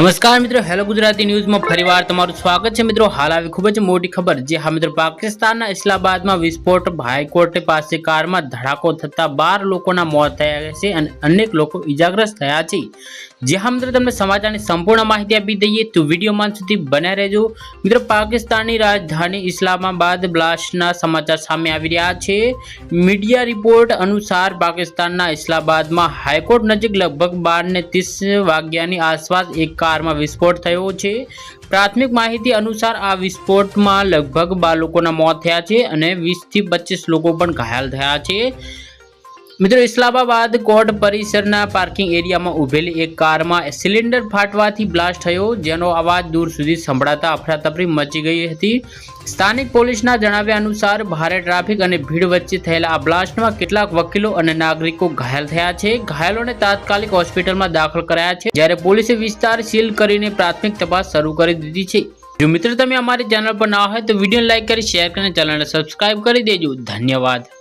નમસ્કાર મિત્રો, હેલો ગુજરાતી ન્યૂઝમાં ફરીવાર તમારું સ્વાગત છે. મિત્રો, હાલ આવી ખૂબ જ મોટી ખબર જે હા મિત્રો, પાકિસ્તાનના ઇસ્લામાબાદમાં વિસ્ફોટ હાઈકોર્ટ પાસે કારમાં ધડાકો થતા બાર લોકોના મોત થયા છે અને અનેક લોકો ઇજાગ્રસ્ત થયા છે. જે હા મિત્રો તમને સમાચારની સંપૂર્ણ માહિતી આપી દઈએ તો વિડીયોમાં સુધી બન્યા રહેજો. મિત્રો પાકિસ્તાનની રાજધાની ઇસ્લામાબાદ બ્લાસ્ટના સમાચાર સામે આવી રહ્યા છે. મીડિયા રિપોર્ટ અનુસાર પાકિસ્તાનના ઇસ્લામાબાદમાં હાઈકોર્ટ નજીક લગભગ બાર ને ત્રીસ વાગ્યાની આસપાસ એક કારમાં વિસ્ફોટ થયો છે. પ્રાથમિક માહિતી અનુસાર આ વિસ્ફોટમાં લગભગ બાર લોકોના મોત થયા છે અને વીસથી પચીસ લોકો પણ ઘાયલ થયા છે. મિત્રો, ઇસ્લામાબાદ કોર્ટ પરિસરના પાર્કિંગ એરિયામાં ઊભેલી એક કારમાં સિલિન્ડર ફાટવાથી બ્લાસ્ટ થયો, જેનો અવાજ દૂર સુધી સંભળાતા અફરાતફરી મચી ગઈ હતી. સ્થાનિક પોલીસના જણાવ્યા અનુસાર, ભારે ટ્રાફિક અને ભીડ વચ્ચે થયેલા આ બ્લાસ્ટમાં કેટલાક વકીલો અને નાગરિકો ઘાયલ થયા છે. ઘાયલોને તાત્કાલિક હોસ્પિટલમાં દાખલ કરાયા છે, જ્યારે પોલીસે વિસ્તાર સીલ કરીને પ્રાથમિક તપાસ શરૂ કરી દીધી છે. જો મિત્રો, તમે અમારી ચેનલ પર ના હોય તો વીડિયો લાઇક કરી, શેર કરીને ચેનલને સબસ્ક્રાઇબ કરી દેજો. ધન્યવાદ.